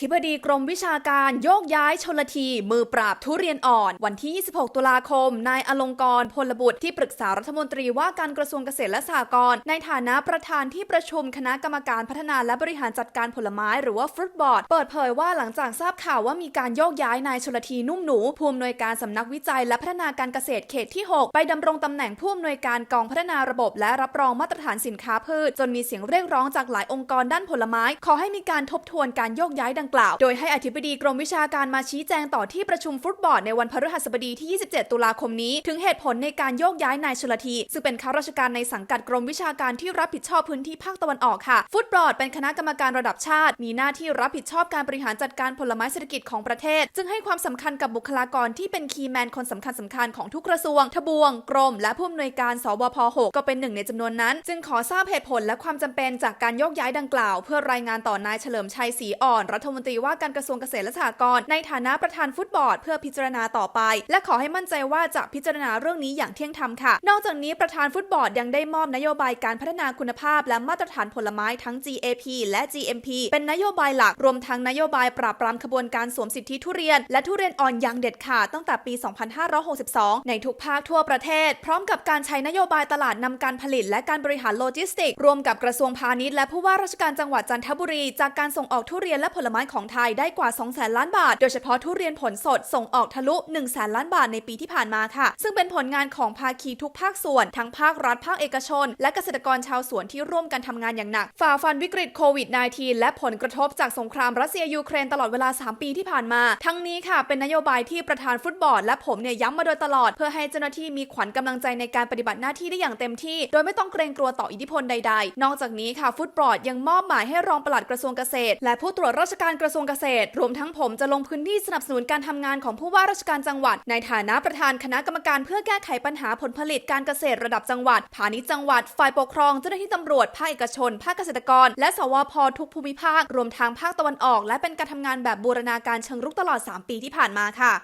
ธิบดีกรมวิชาการโยกย้ายชนลที มือปราบทุเรียนอ่อน วันที่ 26 ตุลาคม นายอลงกรณ์พลบุตรที่ปรึกษารัฐมนตรีว่าการกระทรวงเกษตรและสหกรณ์ในฐานะประธานที่ประชุมคณะกรรมการพัฒนาและบริหารจัดการผลไม้หรือว่าฟรุตบอร์ดเปิดเผยว่าหลังจากทราบข่าวว่ามีการโยกย้ายนายชนลทีนุ่มหนู ผู้อำนวยการสำนักวิจัยและพัฒนาการเกษตรเขตที่ 6 ไปดำรงตำแหน่งผู้อำนวยการกองพัฒนาระบบ และรับรองมาตรฐานสินค้าพืช จนมีเสียงเรียกร้องจากหลายองค์กรด้านผลไม้ ขอให้มีการทบทวนการโยกย้ายดังกล่าว โดยให้อธิบดีกรมวิชาการมาชี้แจงต่อที่ประชุมฟุตบอร์ดในวันพฤหัสบดีที่ 27 ตุลาคมนี้ ถึงเหตุผลในการโยกย้ายนายชลทีซึ่งเป็นข้าราชการในสังกัดกรมวิชาการที่รับผิดชอบพื้นที่ภาคตะวันออกค่ะ ฟุตบอร์ดเป็นคณะกรรมการระดับชาติ มีหน้าที่รับผิดชอบการบริหารจัดการผลไม้เศรษฐกิจของประเทศ จึงให้ความสำคัญกับบุคลากรที่เป็นคีย์แมนคนสำคัญสำคัญของทุกกระทรวง ทบวง กรม และผู้อำนวยการสบพ6ก็เป็นหนึ่งในจำนวนนั้น จึงขอทราบเหตุผลและความจำเป็นจากการโยกย้ายดังกล่าว เพื่อรายงานต่อนายเฉลิมชัยศรีอ่อนรัฐมนตรีว่าการกระทรวงเกษตรและสหกรณ์ในฐานะประธานฟุตบอร์ดเพื่อพิจารณาต่อไป และขอให้มั่นใจว่าจะพิจารณาเรื่องนี้อย่างเที่ยงธรรมค่ะ นอกจากนี้ประธานฟุตบอร์ดยังได้มอบนโยบายการพัฒนาคุณภาพ และมาตรฐานผลไม้ทั้ง GAP และ GMP เป็นนโยบายหลักรวมทั้งนโยบายปราบปรามขบวนการสวมสิทธิทุเรียน และทุเรียนอ่อนอย่างเด็ดขาดตั้งแต่ปี 2562 ในทุกภาคทั่วประเทศ พร้อมกับการใช้นโยบายตลาดนำการผลิต และการบริหารโลจิสติกส์รวมกับกระทรวงพาณิชย์และผู้ว่าราชการจังหวัดจันทบุรี จากการส่งออกทุเรียนและผลไม้ของไทยได้กว่า2แสนล้านบาท โดยเฉพาะทุเรียนผลสดส่งออกทะลุ1แสนล้านบาทในปีที่ผ่านมาค่ะ ซึ่งเป็นผลงานของภาคีทุกภาคส่วน ทั้งภาครัฐภาคเอกชน และเกษตรกรชาวสวนที่ร่วมกันทำงานอย่างหนัก ฝ่าฟันวิกฤตโควิด -19 และผลกระทบจากสงครามรัสเซียยูเครนตลอดเวลา 3 ปีที่ผ่านมา ทั้งนี้ค่ะ เป็นนโยบายที่ประธานฟุตบอลและผมเนี่ยย้ำมาโดยตลอด เพื่อให้เจ้าหน้าที่มีขวัญกำลังใจในการปฏิบัติหน้าที่ได้อย่างเต็มที่ โดยไม่ต้องเกรงกลัวต่ออิทธิพลใด ๆ นอกจากนี้ค่ะฟุตบอลยังมอบหมายให้รองปลัดกระทรวงเกษตร และผู้ตรวจราชการการกระทรวงเกษตร รวมทั้งผมจะลงพื้นที่สนับสนุนการทำงานของผู้ว่าราชการจังหวัด ในฐานะประธานคณะกรรมการเพื่อแก้ไขปัญหาผลผลิตการเกษตรระดับจังหวัดพาณิชย์จังหวัด ฝ่ายปกครองเจ้าหน้าที่ตำรวจภาคเอกชน ภาคเกษตรกร และสวพทุกภูมิภาค รวมทางภาคตะวันออก และเป็นการทำงานแบบบูรณาการเชิงรุกตลอด 3 ปีที่ผ่านมาค่ะ